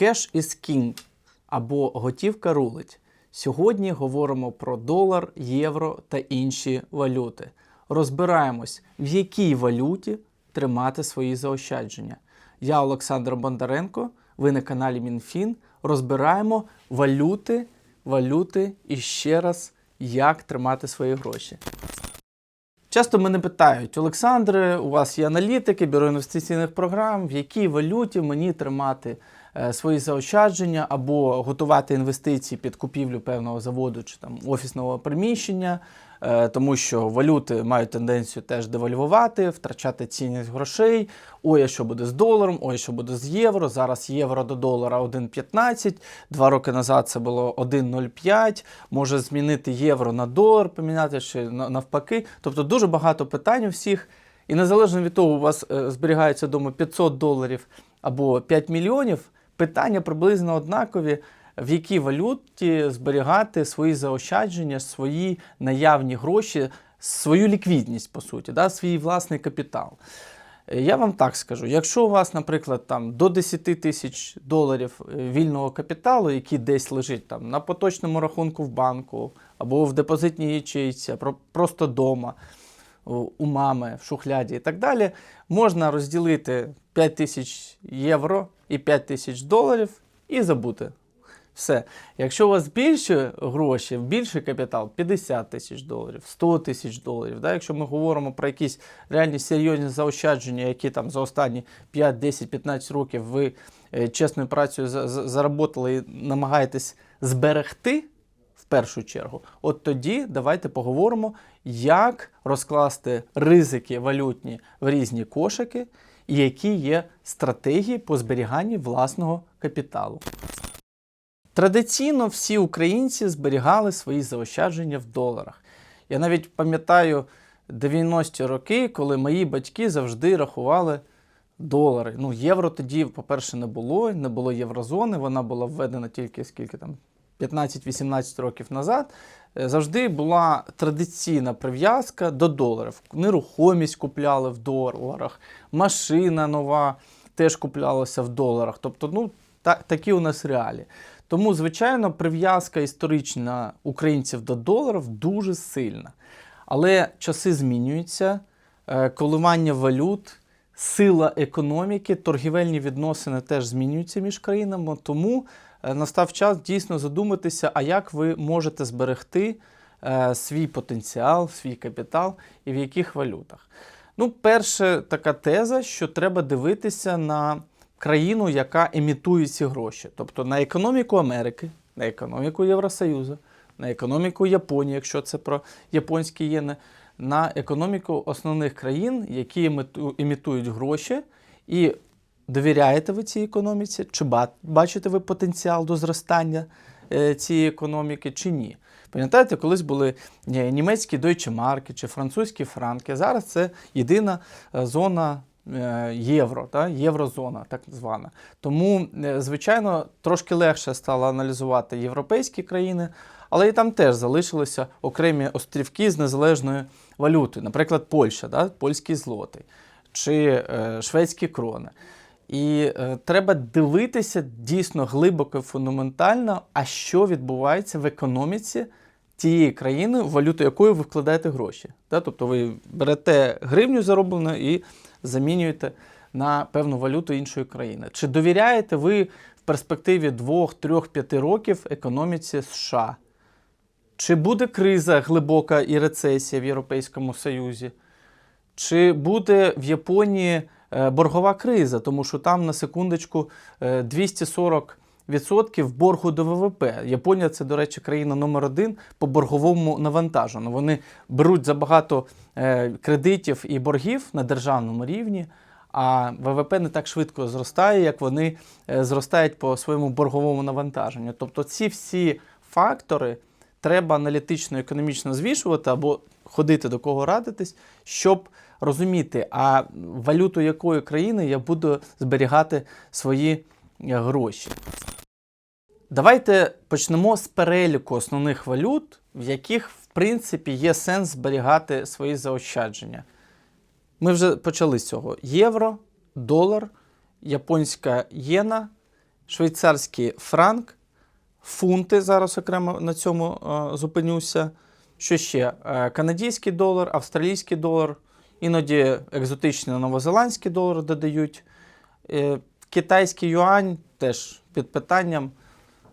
Cash is king або готівка рулить. Сьогодні говоримо про долар, євро та інші валюти. Розбираємось, в якій валюті тримати свої заощадження. Я Олександр Бондаренко, ви на каналі МінФін. Розбираємо валюти, валюти і ще раз, як тримати свої гроші. Часто мене питають, Олександре, у вас є аналітики, бюро інвестиційних програм, в якій валюті мені тримати свої заощадження або готувати інвестиції під купівлю певного заводу чи там офісного приміщення, е, тому що валюти мають тенденцію теж девальвувати, втрачати цінність грошей. Ой, а що буде з доларом, ой, що буде з євро. Зараз євро до долара 1,15. Два роки назад це було 1,05. Може змінити євро на долар, поміняти чи навпаки. Тобто дуже багато питань у всіх. І незалежно від того, у вас е, зберігається вдома 500 доларів або 5 мільйонів, питання приблизно однакові. В якій валюті зберігати свої заощадження, свої наявні гроші, свою ліквідність, по суті, да, свій власний капітал. Е, Я вам так скажу: якщо у вас, наприклад, там до 10 тисяч доларів е, вільного капіталу, який десь лежить там на поточному рахунку в банку або в депозитній ячейці, просто вдома, у мами, в шухляді і так далі, можна розділити 5 тисяч євро і 5 тисяч доларів і забути. Все. Якщо у вас більше гроші, більший капітал 50 тисяч доларів, 100 тисяч доларів. Да? Якщо ми говоримо про якісь реальні серйозні заощадження, які там за останні 5, 10, 15 років ви е, чесною працею за- за- заработали і намагаєтесь зберегти в першу чергу, от тоді давайте поговоримо, як розкласти ризики валютні в різні кошики і які є стратегії по зберіганні власного капіталу. Традиційно всі українці зберігали свої заощадження в доларах. Я навіть пам'ятаю 90-ті роки, коли мої батьки завжди рахували долари. Ну, євро тоді, по-перше, не було, не було єврозони, вона була введена тільки скільки там 15-18 років назад. Е, Завжди була традиційна прив'язка до доларів. Нерухомість купляли в доларах, машина нова теж куплялася в доларах. Тобто, ну, та, такі у нас реалії. Тому, звичайно, прив'язка історична українців до доларів дуже сильна. Але часи змінюються, е, коливання валют, сила економіки, торгівельні відносини теж змінюються між країнами. Тому настав час дійсно задуматися, а як ви можете зберегти е, свій потенціал, свій капітал і в яких валютах. Ну, перше, така теза, що треба дивитися на країну, яка емітує ці гроші, тобто на економіку Америки, на економіку Євросоюзу, на економіку Японії, якщо це про японські єни, на економіку основних країн, які емітують гроші, і довіряєте ви цій економіці, чи бачите ви потенціал до зростання е, цієї економіки, чи ні. Пам'ятаєте, колись були е, німецькі Deutsche Mark чи французькі франки. Зараз це єдина е, зона євро, та, єврозона, так звана. Тому, звичайно, трошки легше стало аналізувати європейські країни, але і там теж залишилися окремі острівки з незалежною валютою, наприклад, Польща, да, польський злотий чи шведські крони. І е, треба дивитися дійсно глибоко і фундаментально, а що відбувається в економіці тієї країни, валюту якої ви вкладаєте гроші. Да? Тобто ви берете гривню зароблену і замінюєте на певну валюту іншої країни. Чи довіряєте ви в перспективі 2, 3, 5 років економіці США? Чи буде криза глибока і рецесія в Європейському Союзі? Чи буде в Японії боргова криза, тому що там на секундочку е, 240% боргу до ВВП. Японія це, до речі, країна номер один по борговому навантаженню. Вони беруть забагато е, кредитів і боргів на державному рівні, а ВВП не так швидко зростає, як вони е, зростають по своєму борговому навантаженню. Тобто ці всі фактори треба аналітично економічно звішувати або ходити до кого радитись, щоб розуміти, а валюту якої країни я буду зберігати свої е, гроші. Давайте почнемо з переліку основних валют, в яких, в принципі, є сенс зберігати свої заощадження. Ми вже почали з цього: євро, долар, японська єна, швейцарський франк, фунти. Зараз окремо на цьому е, зупинюся. Що ще? Е, канадський долар, австралійський долар, іноді екзотичний новозеландський долар додають. Е, китайський юань теж під питанням.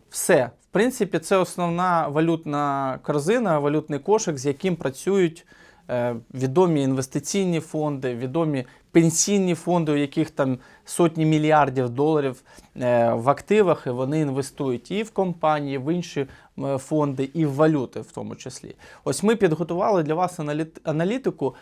Все. В принципі, це основна валютна корзина, валютний кошик, з яким працюють е, відомі інвестиційні фонди, відомі пенсійні фонди, у яких там сотні мільярдів доларів е, в активах, і вони інвестують і в компанії, в інші фонди, і в валюти в тому числі. Ось ми підготували для вас аналіт- аналітику,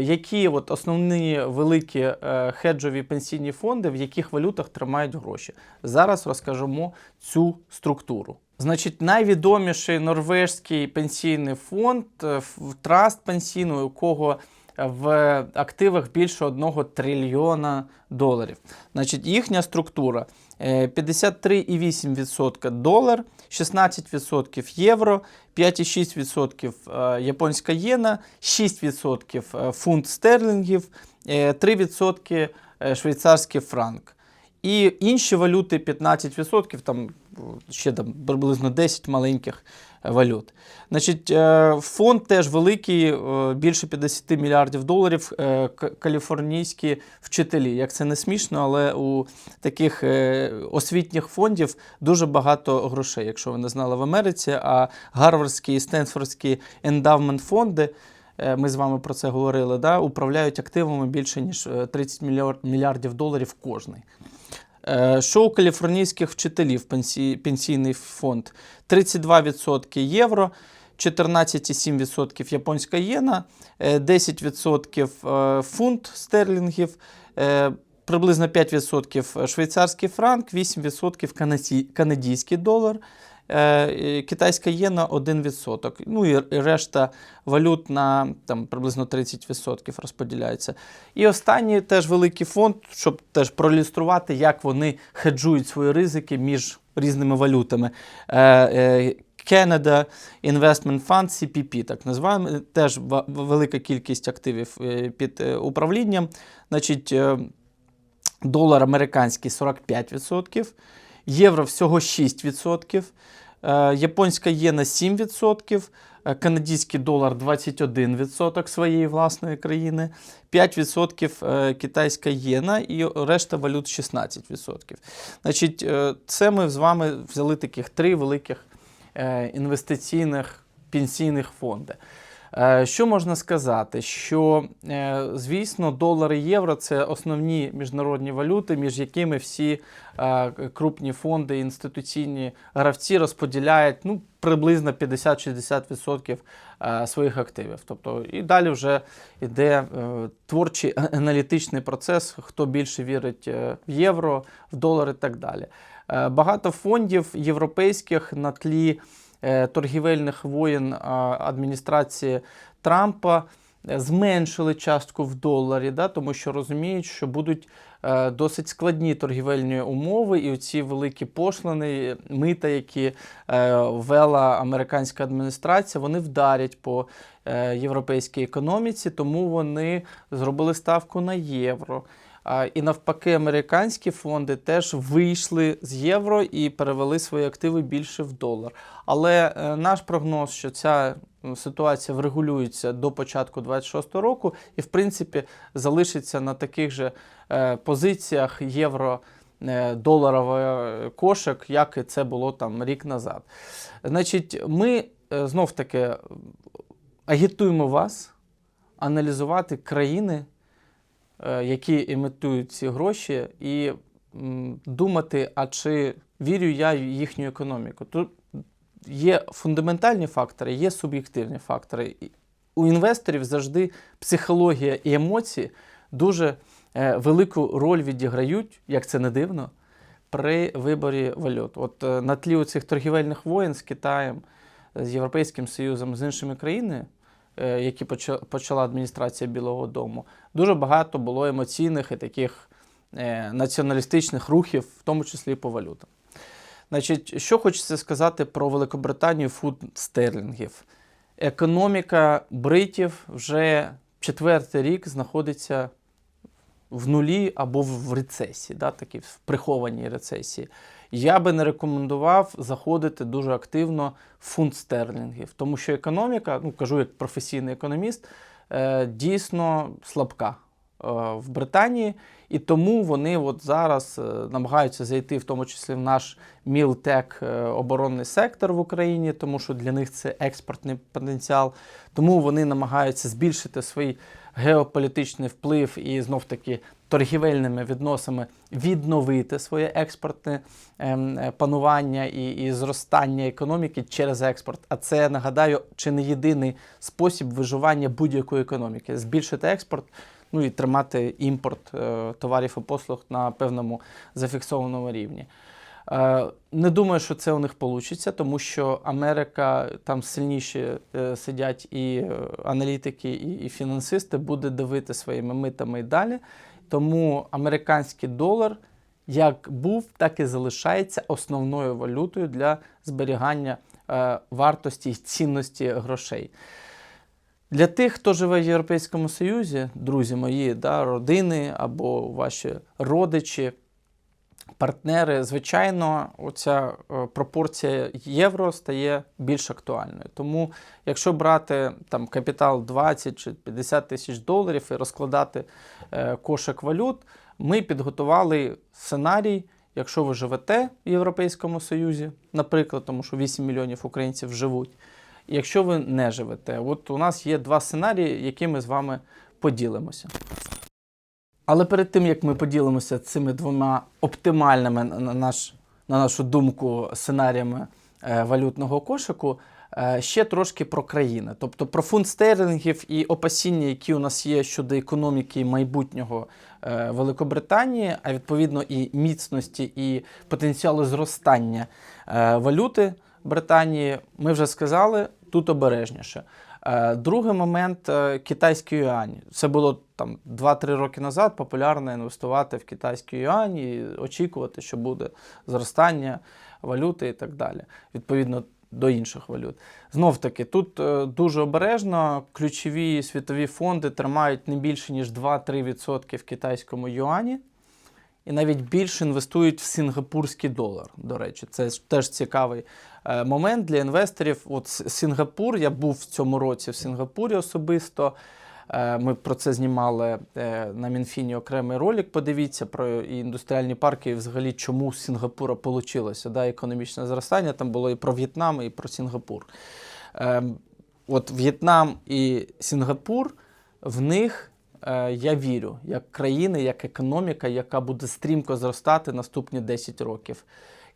які от основні великі е, хеджові пенсійні фонди, в яких валютах тримають гроші. Зараз розкажемо цю структуру. Значить, найвідоміший норвежський пенсійний фонд, е, траст пенсійний, у кого в активах більше 1 трильйона доларів. Значить, їхня структура е, 53,8% долар, 16% євро, 5,6% е, японська єна, 6% е, фунт стерлінгів, е, 3% е, швейцарський франк. І інші валюти 15%, там ще там приблизно 10 маленьких валют. Значить, е, фонд теж великий, е, більше 50 мільярдів доларів. е, Каліфорнійські вчителі. Як це не смішно, але у таких освітніх фондів дуже багато грошей, якщо ви не знали в Америці, а Гарвардські і Стенфордські ендавмент фонди. Ми з вами про це говорили, да, управляють активами більше ніж е, 30 мільярдів доларів кожний. Е, Що у каліфорнійських вчителів пенсійний фонд 32% євро, 14,7% японська єна, е, 10% е, фунт стерлінгів, е, приблизно 5% швейцарський франк, 8% канаді- канадійський долар. Е, Китайська єна 1%. Ну і решта валют на там, приблизно 30% розподіляється. І останній теж великий фонд, щоб теж проілюструвати, як вони хеджують свої ризики між різними валютами. Е, е, Canada Investment Fund, CPP, так називаємо, теж велика кількість активів під управлінням. Значить, долар американський 45%, євро всього 6%, е, японська єна 7%, е, канадський долар 21% своєї власної країни, 5% е, китайська єна і решта валют 16%. Значить, е, це ми з вами взяли таких три великих е, інвестиційних пенсійних фонди. Е, Що можна сказати? Що, е, звісно, долар і євро це основні міжнародні валюти, між якими всі е, крупні фонди, інституційні гравці розподіляють ну, приблизно 50-60% е, своїх активів. Тобто, і далі вже йде творчий аналітичний процес, хто більше вірить в євро, в долар і так далі. Багато фондів європейських на тлі торгівельних воєн е, адміністрації Трампа е, зменшили частку в доларі, да, тому що розуміють, що будуть е, досить складні торгівельні умови, і ці великі пошлини, мита, які е, ввела американська адміністрація, вони вдарять по е, європейській економіці, тому вони зробили ставку на євро. І навпаки, американські фонди теж вийшли з євро і перевели свої активи більше в долар. Але е, наш прогноз, що ця ситуація врегулюється до початку 2026 року, і в принципі залишиться на таких же е, позиціях євро. е, Доларовий кошик, як і це було там рік назад. Значить, ми знов таки агітуємо вас аналізувати країни, які імітують ці гроші, і думати, а чи вірю я в їхню економіку. Тут є фундаментальні фактори, є суб'єктивні фактори. У інвесторів завжди психологія і емоції дуже е, велику роль відіграють, як це не дивно, при виборі валют. От е, на тлі цих торгівельних воєн з Китаєм, з Європейським Союзом, з іншими країнами, е, які почала адміністрація Білого Дому, дуже багато було емоційних і таких е, націоналістичних рухів, в тому числі по валютам. Значить, що хочеться сказати про Великобританію фунт стерлінгів. Економіка бритів вже четвертий рік знаходиться в нулі або в рецесії, да, такі в прихованій рецесії. Я би не рекомендував заходити дуже активно в фунт стерлінгів, тому що економіка, ну кажу як професійний економіст, е, дійсно слабка е, в Британії, і тому вони от зараз е, намагаються зайти, в тому числі в наш мілтек оборонний сектор в Україні, тому що для них це експортний потенціал. Тому вони намагаються збільшити свій геополітичний вплив і знов таки торгівельними відносами відновити своє експортне ем, е, панування і, і зростання економіки через експорт. А це нагадаю, чи не єдиний спосіб виживання будь-якої економіки збільшити експорт. Ну і тримати імпорт е, товарів і послуг на певному зафіксованому рівні. Е, не думаю, що це у них вийде, тому що Америка там сильніші е, сидять і е, аналітики, і, і фінансисти буде давити своїми митами і далі. Тому американський долар як був, так і залишається основною валютою для зберігання е, вартості і цінності грошей. Для тих, хто живе в Європейському Союзі, друзі мої, да, родини або ваші родичі, партнери, звичайно, оця е, пропорція євро стає більш актуальною. Тому, якщо брати там капітал 20 чи 50 тисяч доларів і розкладати е, кошик валют, ми підготували сценарій. Якщо ви живете в Європейському Союзі, наприклад, тому що 8 мільйонів українців живуть, якщо ви не живете, от у нас є два сценарії, які ми з вами поділимося. Але перед тим як ми поділимося цими двома оптимальними на, наш, на нашу думку сценаріями е, валютного кошику, е, ще трошки про країни, тобто про фунт стерлінгів і опасіння, які у нас є щодо економіки майбутнього е, Великобританії, а відповідно і міцності і потенціалу зростання валюти Британії, ми вже сказали тут обережніше. Е, Другий момент е, китайський юань. Це було там 2-3 роки назад популярно інвестувати в китайський юань і очікувати, що буде зростання валюти і так далі. Відповідно до інших валют. Знов таки, тут е, дуже обережно ключові світові фонди тримають не більше ніж 2-3% в китайському юані. І навіть більше інвестують в сингапурський долар. До речі, це теж цікавий е, момент для інвесторів. От С- Сингапур, я був в цьому році в Сингапурі особисто. Е, Ми про це знімали е, на Мінфіні окремий ролик. Подивіться про індустріальні парки, і взагалі чому з Сингапура вийшло да, економічне зростання. Там було і про В'єтнам, і про Сингапур. Ем, От В'єтнам і Сингапур в них я вірю, як країни, як економіка, яка буде стрімко зростати наступні 10 років.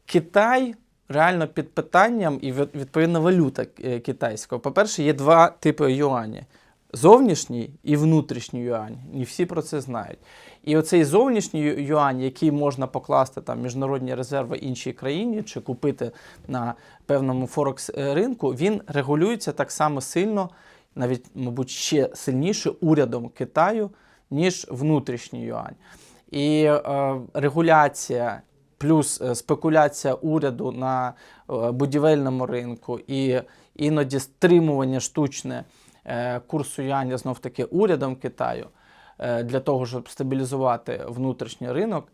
Китай реально під питанням і від- відповідно валюта е, китайська. По-перше, є два типи юані: зовнішній і внутрішній юань. Не всі про це знають. І оцей зовнішній юань, який можна покласти там міжнародні резерви іншій країні чи купити на певному форекс е, ринку, він регулюється так само сильно, навіть, мабуть, ще сильніше урядом Китаю, ніж внутрішній юань. І е, регуляція плюс е, спекуляція уряду на е, будівельному ринку і іноді стримування штучне е, курсу юаня знов таки урядом Китаю для того, щоб стабілізувати внутрішній ринок.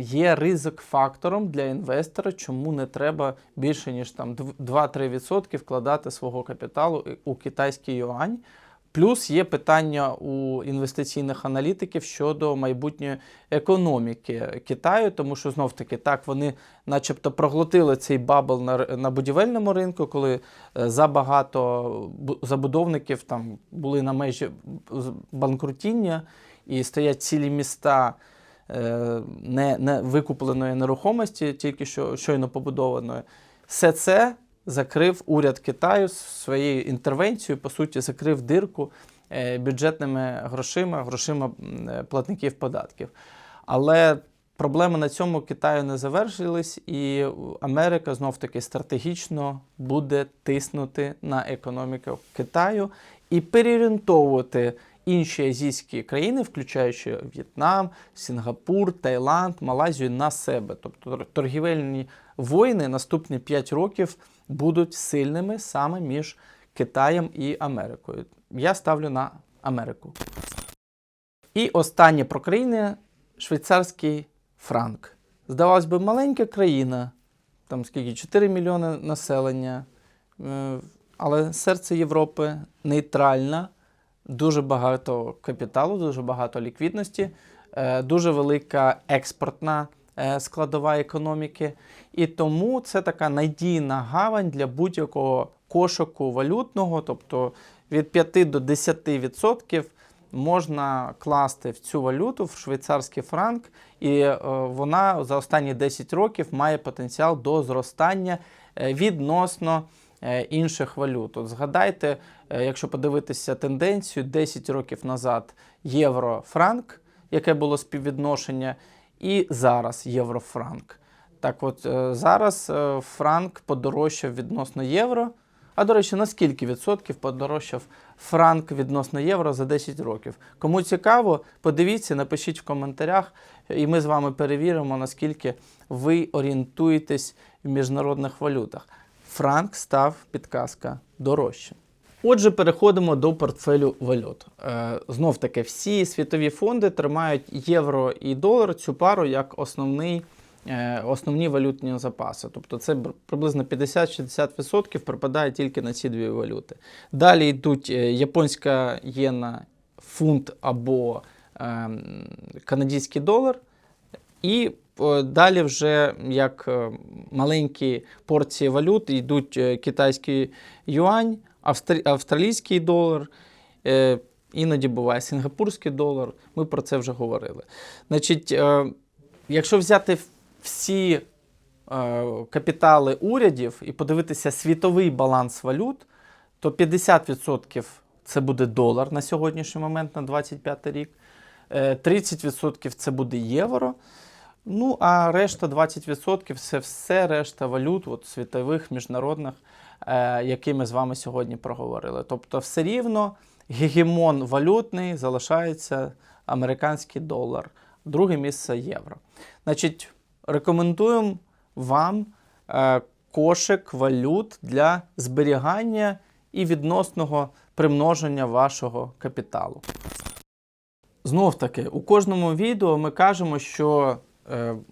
Є ризик фактором для інвестора, чому не треба більше ніж там дв- 2-3% вкладати свого капіталу у китайський юань. Плюс є питання у інвестиційних аналітиків щодо майбутньої економіки Китаю, тому що знов таки так вони, начебто, проглотили цей бабл на, на будівельному ринку, коли е, забагато забудовників там були на межі банкрутіння і стоять цілі міста не, не викупленої нерухомості, тільки що щойно побудованої. Все це закрив уряд Китаю своєю інтервенцією, по суті, закрив дирку е, бюджетними грошима, грошима е, платників податків. Але проблеми на цьому Китаю не завершились, і Америка знов таки стратегічно буде тиснути на економіку Китаю і переорієнтовувати інші азійські країни, включаючи В'єтнам, Сінгапур, Таїланд, Малайзію, на себе. Тобто торгівельні воїни наступні 5 років будуть сильними саме між Китаєм і Америкою. Я ставлю на Америку. І останнє про країни швейцарський франк. Здавалось би, маленька країна, там скільки 4 мільйони населення, е, але серце Європи нейтральна, дуже багато капіталу, дуже багато ліквідності, е, дуже велика експортна е, складова економіки. І тому це така надійна гавань для будь-якого кошику валютного, тобто від 5 до 10% можна класти в цю валюту, в швейцарський франк, і е, вона за останні 10 років має потенціал до зростання відносно інших валют. От згадайте, е, якщо подивитися тенденцію 10 років назад євро-франк, яке було співвідношення, і зараз євро-франк. Так от е, зараз е, франк подорожчав відносно євро. А до речі, на скільки відсотків подорожчав франк відносно євро за 10 років? Кому цікаво, подивіться, напишіть в коментарях, і ми з вами перевіримо, наскільки ви орієнтуєтесь в міжнародних валютах. Франк став підказка дорожче. Отже, переходимо до портфелю валют. Е, знов таки, всі світові фонди тримають євро і долар цю пару як основний е, основні валютні запаси. Тобто це приблизно 50-60% припадає тільки на ці дві валюти. Далі йдуть е, японська єна, фунт або ем, канадський долар. І далі вже як е, маленькі порції валют йдуть е, китайський юань, австралійський долар. е, Іноді буває сингапурський долар. Ми про це вже говорили. Значить, е, якщо взяти всі е, капітали урядів і подивитися світовий баланс валют, то 50% це буде долар на сьогоднішній момент, на 25 рік, е, 30% це буде євро. Ну, а решта 20% це все решта валют, от, світових, міжнародних, е, які ми з вами сьогодні проговорили. Тобто, все рівно гегемон валютний залишається американський долар, друге місце євро. Значить, рекомендуємо вам е, кошик валют для зберігання і відносного примноження вашого капіталу. Знов таки, у кожному відео ми кажемо, що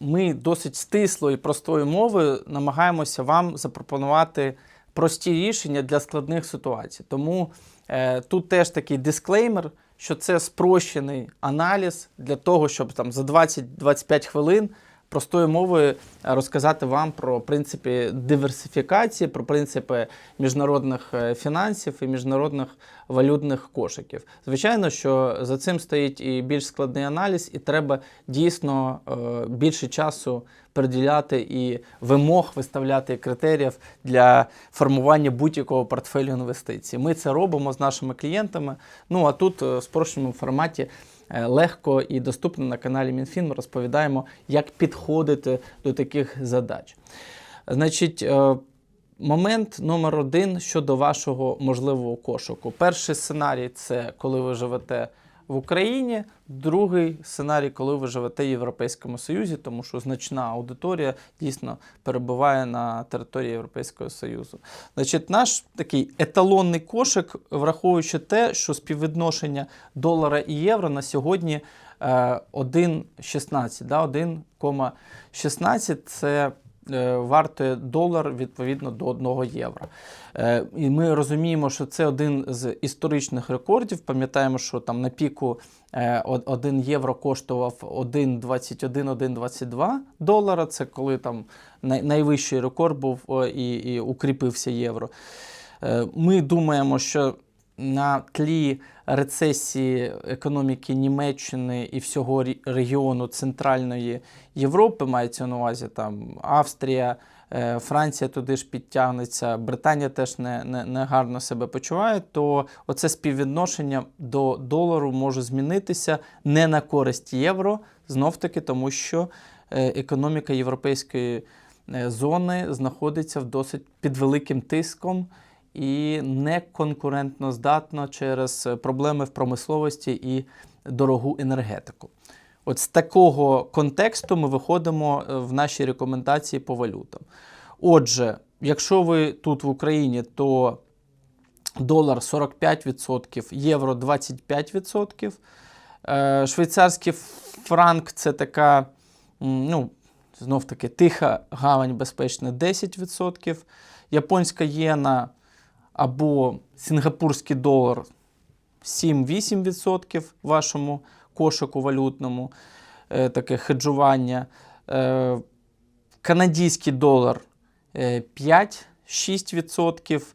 ми досить стисло і простою мовою намагаємося вам запропонувати прості рішення для складних ситуацій. Тому е, тут теж такий дисклеймер, що це спрощений аналіз для того, щоб там за 20-25 хвилин простою мовою е, розказати вам про принципи диверсифікації, про принципи міжнародних е, фінансів і міжнародних валютних кошиків. Звичайно, що за цим стоїть і більш складний аналіз, і треба дійсно е, більше часу приділяти і вимог виставляти критеріїв для формування будь-якого портфелю інвестицій. Ми це робимо з нашими клієнтами. Ну а тут в спрощеному форматі легко і доступно на каналі Мінфін ми розповідаємо, як підходити до таких задач. Значить, е, момент номер один щодо вашого можливого кошику. Перший сценарій це коли ви живете в Україні, другий сценарій, коли ви живете в Європейському Союзі, тому що значна аудиторія дійсно перебуває на території Європейського Союзу. Значить, наш такий еталонний кошик, враховуючи те, що співвідношення долара і євро на сьогодні е, 1,16, да, 1,16 це е, вартує долар відповідно до 1 євро. Е, І ми розуміємо, що це один з історичних рекордів. Пам'ятаємо, що там на піку 1 євро коштував 1,21-1,22 долара. Це коли там най- найвищий рекорд був і, і укріпився євро. Е, Ми думаємо, що на тлі рецесії економіки Німеччини і всього регіону Центральної Європи, мається на увазі там Австрія, е, Франція туди ж підтягнеться, Британія теж не, не, не гарно себе почуває, то оце співвідношення до долару може змінитися не на користь євро, знов таки, тому що е, економіка європейської е, зони знаходиться в досить під великим тиском і не здатна через проблеми в промисловості і дорогу енергетику. От з такого контексту ми виходимо е, в нашій рекомендації по валютам. Отже, якщо ви тут в Україні, то долар 45%, євро 25%. Е, Швейцарський франк це така, ну, знов таки тиха гавань безпечна 10%, японська єна або сінгапурський долар 7-8% в вашому кошику валютному, е, таке хеджування. Е, канадський долар е, 5-6%.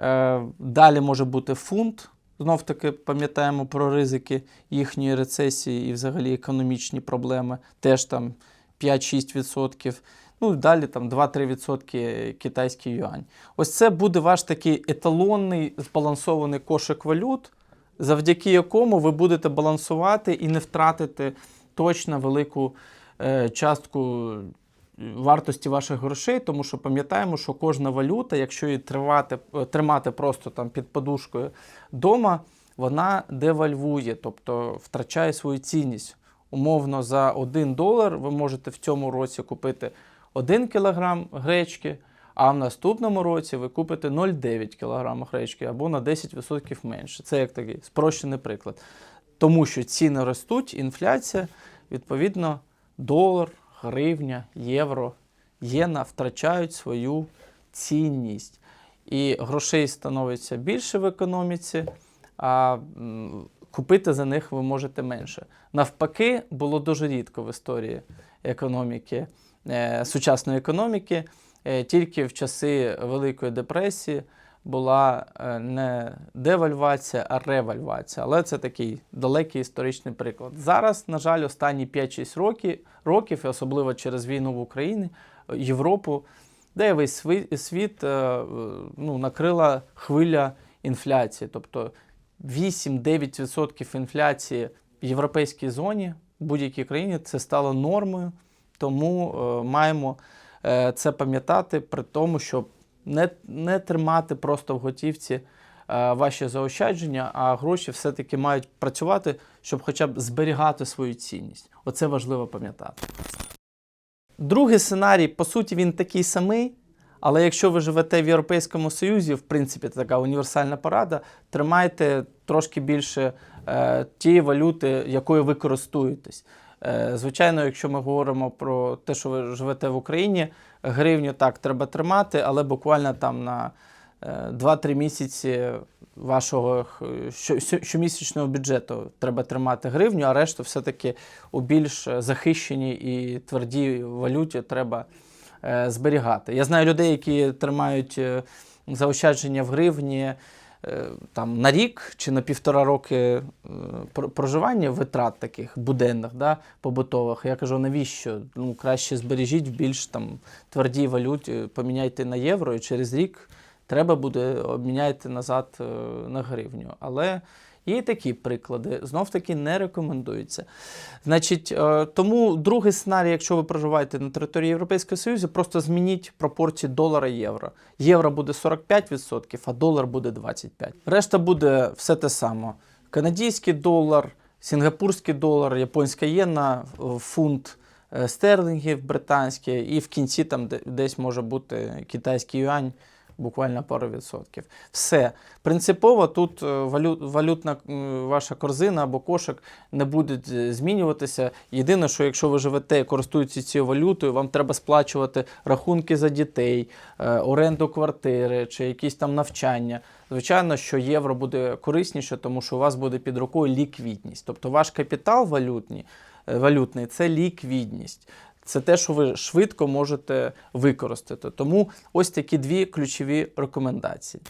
Е, Далі може бути фунт. Знов таки пам'ятаємо про ризики їхньої рецесії і взагалі економічні проблеми. Теж там 5-6%. Ну далі там 2-3% китайський юань. Ось це буде ваш такий еталонний збалансований кошик валют, завдяки якому ви будете балансувати і не втратити точно велику е, частку вартості ваших грошей, тому що пам'ятаємо, що кожна валюта, якщо її тривати, е, тримати просто там під подушкою вдома, вона девальвує, тобто втрачає свою цінність. Умовно, за 1 долар ви можете в цьому році купити 1 кілограм гречки, а в наступному році ви купите 0,9 кг гречки або на 10% менше. Це як такий спрощений приклад. Тому що ціни ростуть, інфляція, відповідно, долар, гривня, євро, єна втрачають свою цінність. І грошей становиться більше в економіці, а купити за них ви можете менше. Навпаки, було дуже рідко в історії економіки, сучасної економіки. Е, Тільки в часи Великої депресії була е, не девальвація, а ревальвація. Але це такий далекий історичний приклад. Зараз, на жаль, останні 5-6 років, років, і особливо через війну в Україні, е, Європу, де весь світ е, е, ну, накрила хвиля інфляції. Тобто 8-9% інфляції в європейській зоні в будь-якій країні це стало нормою. Тому е, маємо е, це пам'ятати при тому, щоб не, не тримати просто в готівці е, ваші заощадження, а гроші все-таки мають працювати, щоб хоча б зберігати свою цінність. Оце важливо пам'ятати. Другий сценарій, по суті, він такий самий. Але якщо ви живете в Європейському Союзі, в принципі, це така універсальна порада, тримайте трошки більше е, тієї валюти, якою ви користуєтесь. Е, звичайно, якщо ми говоримо про те, що ви живете в Україні, гривню так треба тримати, але буквально там на е, 2-3 місяці вашого що- щомісячного бюджету треба тримати гривню, а решту все-таки у більш захищеній і твердій валюті треба е, зберігати. Я знаю людей, які тримають е, заощадження в гривні е, там, на рік чи на півтора роки е, проживання витрат таких буденних, да, побутових. Я кажу, навіщо? Ну, краще збережіть в більш там, твердій валюті, поміняйте на євро, і через рік треба буде обміняти назад е, на гривню. Але є і такі приклади, знов таки не рекомендується. Значить, е, тому другий сценарій, якщо ви проживаєте на території Європейського Союзу, просто змініть пропорції долара-євро. Євро буде 45%, а долар буде 25%. Решта буде все те саме: канадський долар, сінгапурський долар, японська єна, е, фунт е, стерлінгів британський, і в кінці там десь може бути китайський юань. Буквально пару відсотків. Все. Принципово тут е, валют, валютна ваша корзина або кошик не буде е, змінюватися. Єдине, що якщо ви живете і користуєтеся цією валютою, вам треба сплачувати рахунки за дітей, е, оренду квартири чи якісь там навчання. Звичайно, що євро буде корисніше, тому що у вас буде під рукою ліквідність. Тобто ваш капітал валютний, е, валютний це ліквідність. Це те, що ви швидко можете використати. Тому ось такі дві ключові рекомендації.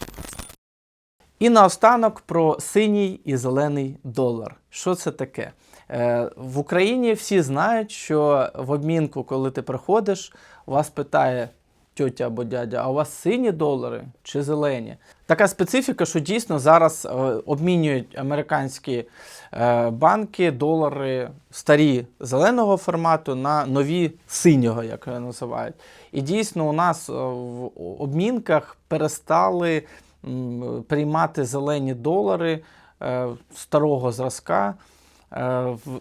І наостанок про синій і зелений долар. Що це таке? Е, в Україні всі знають, що в обмінку, коли ти приходиш, вас питає тьотя або дядя, а у вас сині долари чи зелені? Така специфіка, що дійсно зараз е, обмінюють американські е, банки долари старі зеленого формату на нові синього, як його називають. І дійсно у нас е, в обмінках перестали приймати зелені долари старого зразка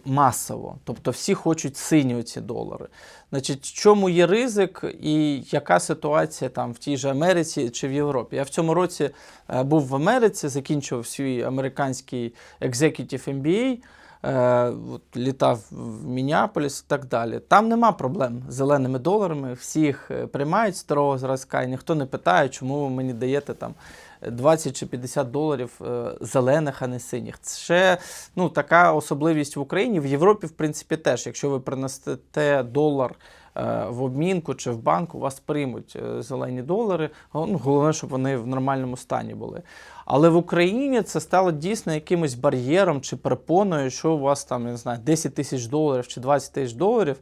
масово. Тобто всі хочуть сині ці долари. Значить, в чому є ризик і яка ситуація там в тій же Америці чи в Європі? Я в цьому році е, був в Америці, закінчив свій американський Executive MBA. е, літав в Мінneаполіс і так далі. Там нема проблем з зеленими доларами, всіх е, приймають старого зразка, і ніхто не питає, чому ви мені даєте там 20 чи 50 доларів е, зелених, а не синіх. Це ще ну, така особливість в Україні. В Європі, в принципі, теж, якщо ви принесете долар е, в обмінку чи в банк, у вас приймуть е, зелені долари. Ну, головне, щоб вони в нормальному стані були. Але в Україні це стало дійсно якимось бар'єром чи перепоною, що у вас там, я не знаю, 10 тисяч доларів чи 20 тисяч доларів.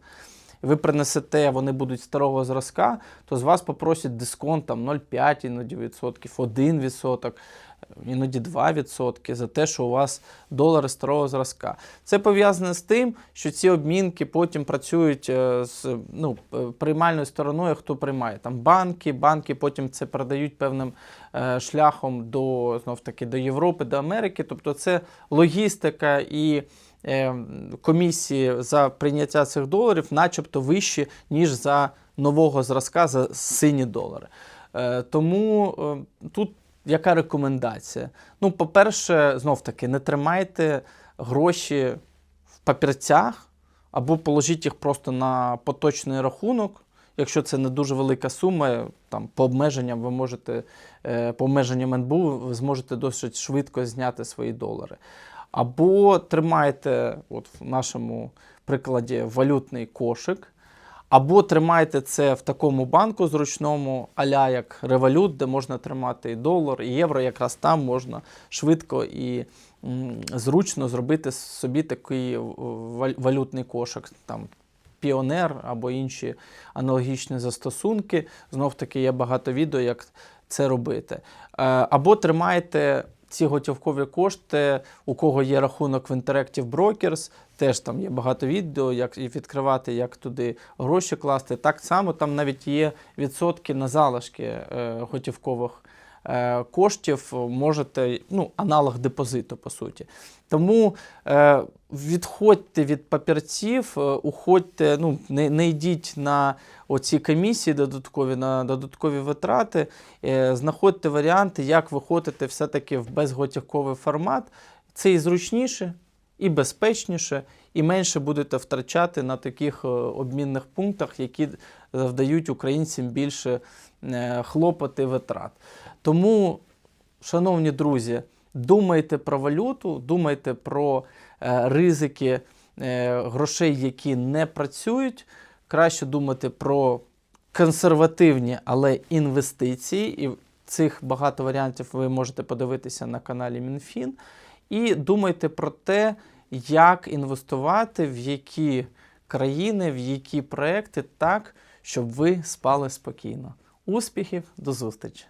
Ви принесете, вони будуть старого зразка, то з вас попросять дисконт там 0,5 іноді відсотків, 1 відсоток, іноді 2 відсотки за те, що у вас долари старого зразка. Це пов'язане з тим, що ці обмінки потім працюють е, з ну, е, приймальною стороною, хто приймає. Там банки, банки потім це передають певним е, шляхом до знов таки до Європи, до Америки. Тобто це логістика і комісії за прийняття цих доларів, начебто вищі, ніж за нового зразка за сині долари. Е, тому е, тут яка рекомендація? Ну, по-перше, знов таки, не тримайте гроші в папірцях або положіть їх просто на поточний рахунок. Якщо це не дуже велика сума, там по обмеженням ви можете, е, по обмеженням НБУ ви зможете досить швидко зняти свої долари. Або тримайте, от в нашому прикладі, валютний кошик, або тримайте це в такому банку зручному, аля як Revolut, де можна тримати і долар, і євро. Якраз там можна швидко і зручно зробити собі такий валютний кошик. Там Піонер або інші аналогічні застосунки. Знов таки є багато відео, як це робити. Е, Або тримайте ці готівкові кошти, у кого є рахунок в Interactive Brokers, теж там є багато відео, як і відкривати, як туди гроші класти. Так само там навіть є відсотки на залишки е, готівкових коштів. Можете, ну, аналог депозиту, по суті. Тому е, відходьте від папірців, е, уходьте, ну, не, не йдіть на оці комісії додаткові, на додаткові витрати, е, знаходьте варіанти, як виходити все-таки в безготівковий формат. Це і зручніше, і безпечніше, і менше будете втрачати на таких е, обмінних пунктах, які завдають українцям більше е, хлопоти і витрат. Тому, шановні друзі, думайте про валюту, думайте про е, ризики е, грошей, які не працюють. Краще думати про консервативні, але інвестиції. І цих багато варіантів ви можете подивитися на каналі МінФін. І думайте про те, як інвестувати, в які країни, в які проекти так, щоб ви спали спокійно. Успіхів, до зустрічі!